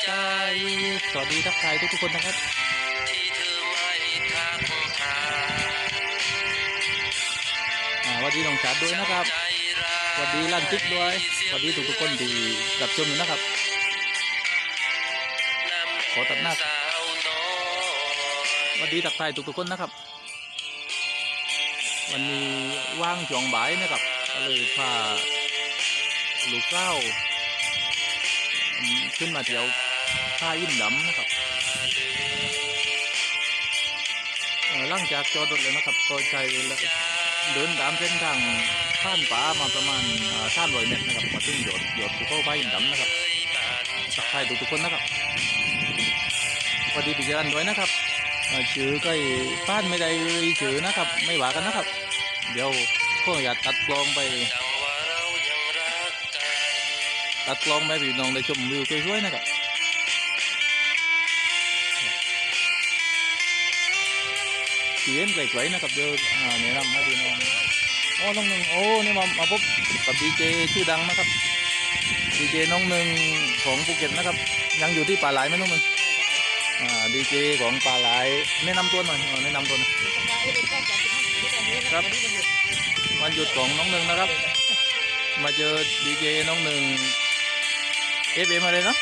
ใจ สวัสดีทักทายทุกๆคนนะครับ ที่เธอไม่ทักทายสวัสดีน้องชาดด้วยนะครับสวัสดีลั่นติ๊กด้วยสวัสดีทุกๆคนที่รับชมอยู่นะครับ ขอตัดหน้าสวัสดีทักทายทุกๆคนนะครับ วันนี้ว่างช่วงบ่ายนะครับก็เลยพาลูกเก้าขึ้นมาเที่ยว ท่ายิ้มดำนะครับเอ่อหลังจากจอดรถเลยนะครับ ก็ใช้เดินตามเส้นทางผ่านป่ามาประมาณสามร้อยเมตรนะครับมาถึงหยดหยดภูเขาไฟยิ้มดำนะครับทักทายทุกๆคนนะครับสวัสดีปิจารันด้วยนะครับชื่อก็ป้านไม่ได้ชื่อนะครับ ไม่ว่ากันนะครับ เดี๋ยวก็อยากตัดกลองไป ตัดกลองไปพี่น้องได้ชมวิวสวยๆนะครับ เขียนไกลๆนะครับเดี๋ยวอ่าแนะนำให้พี่น้องโอ้น้องหนึ่งโอ้นี่มามาพบกับดีเจชื่อดังนะครับดีเจน้องหนึ่งของภูเก็ตนะครับ ยังอยู่ที่ป่าไหลไหมน้องหนึ่งอ่าดีเจของป่าไหลแนะนำตัวหน่อยแนะนำตัวหน่อยครับวันหยุดของน้องหนึ่งนะครับ มาเจอดีเจน้องหนึ่งเอฟเอ็มอะไรเนาะ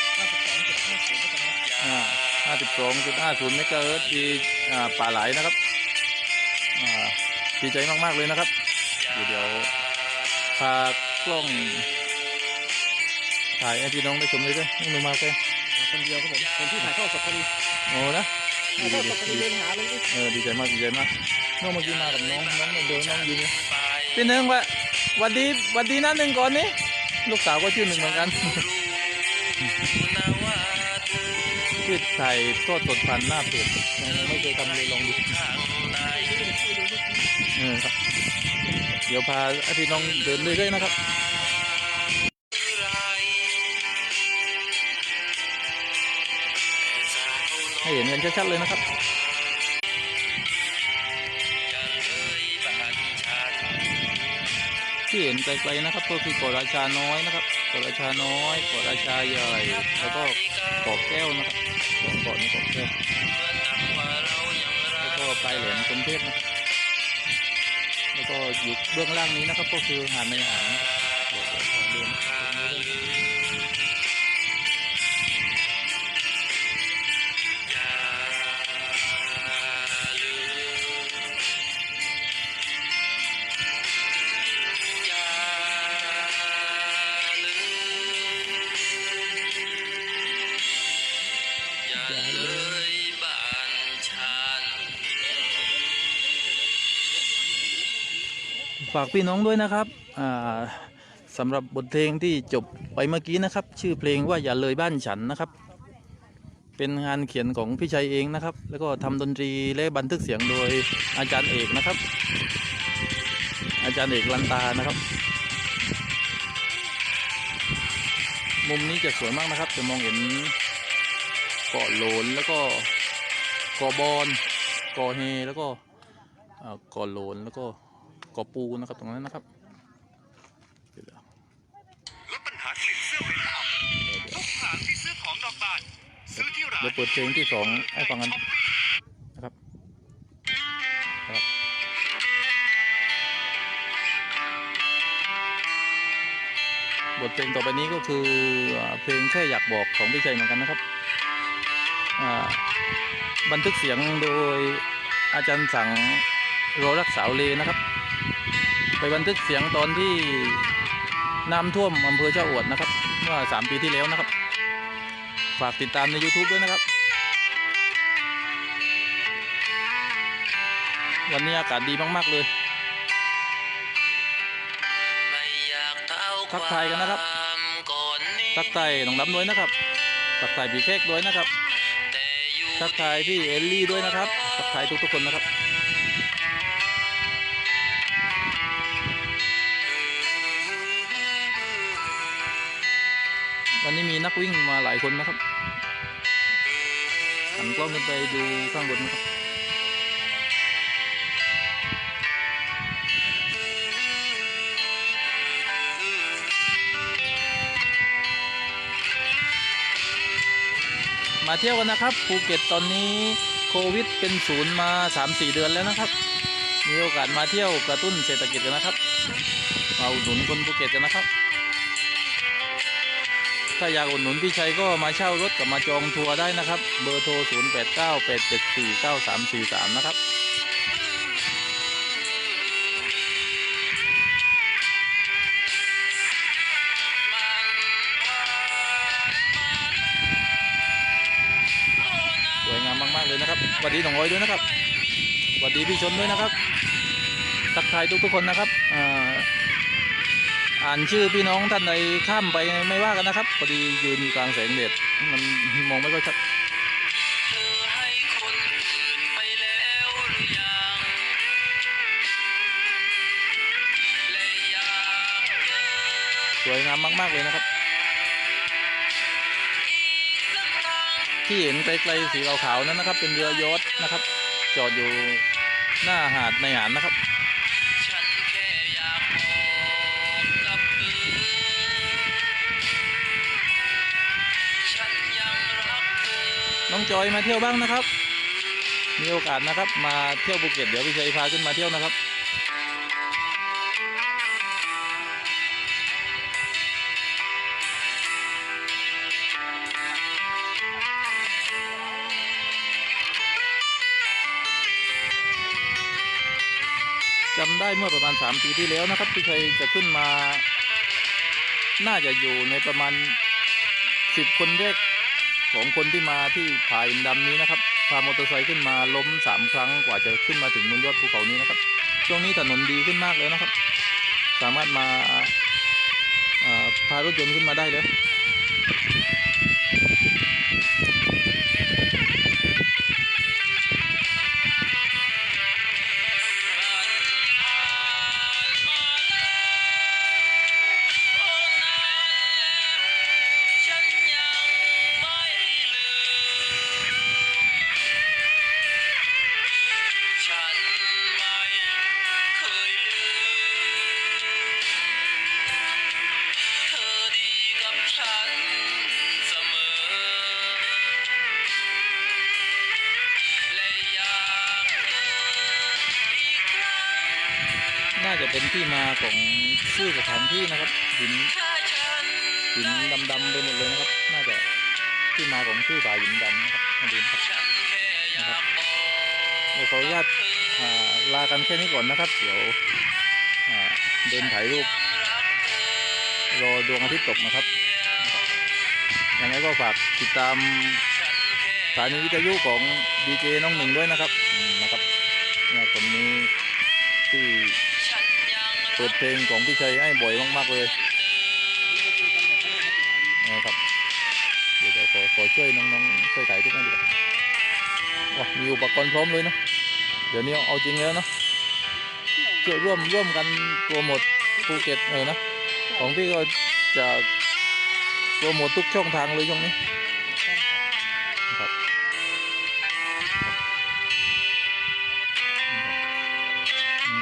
อ่าห้าสิบสองจุดห้าศูนย์เมกะเฮิร์ตซ์ที่อ่าป่าไหลนะครับ ดีใจมาก ๆ เลยนะครับเดี๋ยวเดี๋ยวพากล้อง ถ่ายให้พี่น้องได้ชมเลยด้วยน้องหนึ่งมาแค่คนเดียวครับผมคนที่ถ่ายทอดสดพอดีโอ้นะดีถ่ายทอดดีสดพอดีดีเดินหาเลยนี่เออดีใจมากดีใจมากน้องเมื่อกี้มากับน้องน้องเดินน้องยืนอยู่ไปพี่หนึ่งวะหวันดีหวันดีนะหนึ่งก่อนนี่ลูกสาวก็ชื่อหนึ่งเหมือนกันรู้นะว่าเธอชื่อไทยโทษสดพันหน้าเพจยังไม่เคยทำเลยลองดูข้างใน เดี๋ยวพาพี่น้องเดินเรื่อยๆนะครับให้เห็นกันชัดๆเลยนะครับที่เห็นไกลๆนะครับก็คือเกาะราชาน้อยนะครับเกาะราชาน้อยเกาะราชาใหญ่แล้วก็เกาะแก้วนะครับสองเกาะนี้เกาะแก้วแล้วกก็ปลายแหลมกรุงเทพนะครับ แล้วก็อยู่เบื้องล่างนี้นะครับ ก็คือหาดในหางนะครับเดี๋ยวขอเดินอย่าลืม ฝากพี่น้องด้วยนะครับสำหรับบทเพลงที่จบไปเมื่อกี้นะครับ ชื่อเพลงว่าอย่าเลยบ้านฉันนะครับ เป็นงานเขียนของพี่ชัยเองนะครับ แล้วก็ทำดนตรีและบันทึกเสียงโดยอาจารย์เอกนะครับ อาจารย์เอกลันตานะครับ มุมนี้จะสวยมากนะครับ จะมองเห็นเกาะโลนแล้วก็เกาะบอนเกาะเฮแล้วก็เกาะโลนแล้วก็ กาะปูนะครับตรงนั้นนะครับเดี๋ยวลดปัญหากลิ่นเสื้อเหม็นอับทุกครั้งที่ซื้อของนอกบ้านซื้อที่ร้านเดี๋ยวเปิดเพลงที่สองให้ฟังกันนะครับครับบทเพลงต่อไปนี้ก็คืออ่าเพลงแค่อยากบอกของพี่ชัยเหมือนกันนะครับอ่าบันทึกเสียงโดยอาจารย์สังโรรักษาวเลนะครับ ไปบันทึกเสียงตอนที่น้ำท่วมอำเภอเจ้าอวดนะครับ เมื่อสามปีที่แล้วนะครับ ฝากติดตามใน YouTube ด้วยนะครับ วันนี้อากาศดีมาก ๆ เลย ทักทายกันนะครับ ทักทายน้องดำด้วยนะครับ ทักทายพี่เค้กด้วยนะครับ ทักทายพี่เอลลี่ด้วยนะครับ ทักทายทุกๆคนนะครับ นักวิ่งมาหลายคนนะครับหันกล้องขึ้นไปดูข้างบนนะครับมาเที่ยวกันนะครับภูเก็ตตอนนี้โควิดเป็นศูนย์มา 3-4 เดือนแล้วนะครับ มีโอกาสมาเที่ยวกระตุ้นเศรษฐกิจกันนะครับมาอุดหนุนคนภูเก็ตกันนะครับ ถ้าอยากอุดหนุนพี่ชัยก็มาเช่ารถกับมาจองทัวร์ได้นะครับ เบอร์โทร 0 8 9 8 7 4 9 3 4 3 นะครับสวยงามมาก ๆ เลยนะครับสวัสดีหนองร้อยด้วยนะครับสวัสดีพี่ชนด้วยนะครับ ทักทายทุกๆคนนะครับอ่า อ่านชื่อพี่น้องท่านใดข้ามไปไม่ว่ากันนะครับพอดียืนอยู่กลางแสงแดดมันมองไม่ค่อยชัดเธอให้คนอื่นไปแล้วยงและอยากเจอสวยงามมาก ๆ เลยนะครับ ที่เห็นไกลๆสีขาวๆนั้นนะครับ เป็นเรือยอชต์นะครับ จอดอยู่หน้าหาดในหาดนะครับ น้องจอยมาเที่ยวบ้างนะครับ มีโอกาสนะครับ มาเที่ยวภูเก็ตเดี๋ยวพี่ชัยพาขึ้นมาเที่ยวนะครับจำได้เมื่อประมาณ 3 ปีที่แล้วนะครับพี่ชัยจะขึ้นมา น่าจะอยู่ในประมาณ 10 คนแรก ของคนที่มาที่ผาอินดำนี้นะครับพามอเตอร์ไซค์ขึ้นมาล้มสามครั้งกว่าจะขึ้นมาถึงบนยอดภูเขานี้นะครับ ช่วงนี้ถนนดีขึ้นมากแล้วนะครับ สามารถมาพารถยนต์ขึ้นมาได้เลย น่าจะเป็นที่มาของชื่อสถานที่นะครับหินหินดำๆไปหมดเลยนะครับ น่าจะที่มาของชื่อผาหินดำนะครับมาดูนะครับนแค่อยากบเดี๋ยวขออนุญาตลากันแค่นี้ก่อนนะครับ เดี๋ยวเดินถ่ายรูปรอดวงอาทิตย์ตกนะครับยังไงก็ฝากติดตามสถานีวิทยุของดีเจน้องหนึ่งด้วยนะครับนะครับเนี่ยคนนี้ที่ ปิดเพลงของพี่ชัยให้บ่อยมากๆเลยนะครับเดี๋ยวขอขอช่วยน้องๆช่วยถ่ายทุกคนดีกว่าว้ามีอุปกรณ์พร้อมเลยเนาะเดี๋ยวนี้เอาจริงแล้วเนาะช่วยร่วมร่วมกันโปรโมทภูเก็ตเออนะของพี่ก็จะโปรโมททุกช่องทางเลยช่วงนี้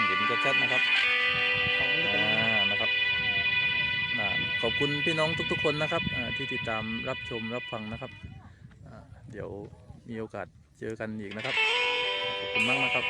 เห็นชัดๆนะครับ ขอบคุณพี่น้องทุก ๆ คนนะครับที่ติดตามรับชมรับฟังนะครับ เดี๋ยวมีโอกาสเจอกันอีกนะครับ ขอบคุณมากนะครับ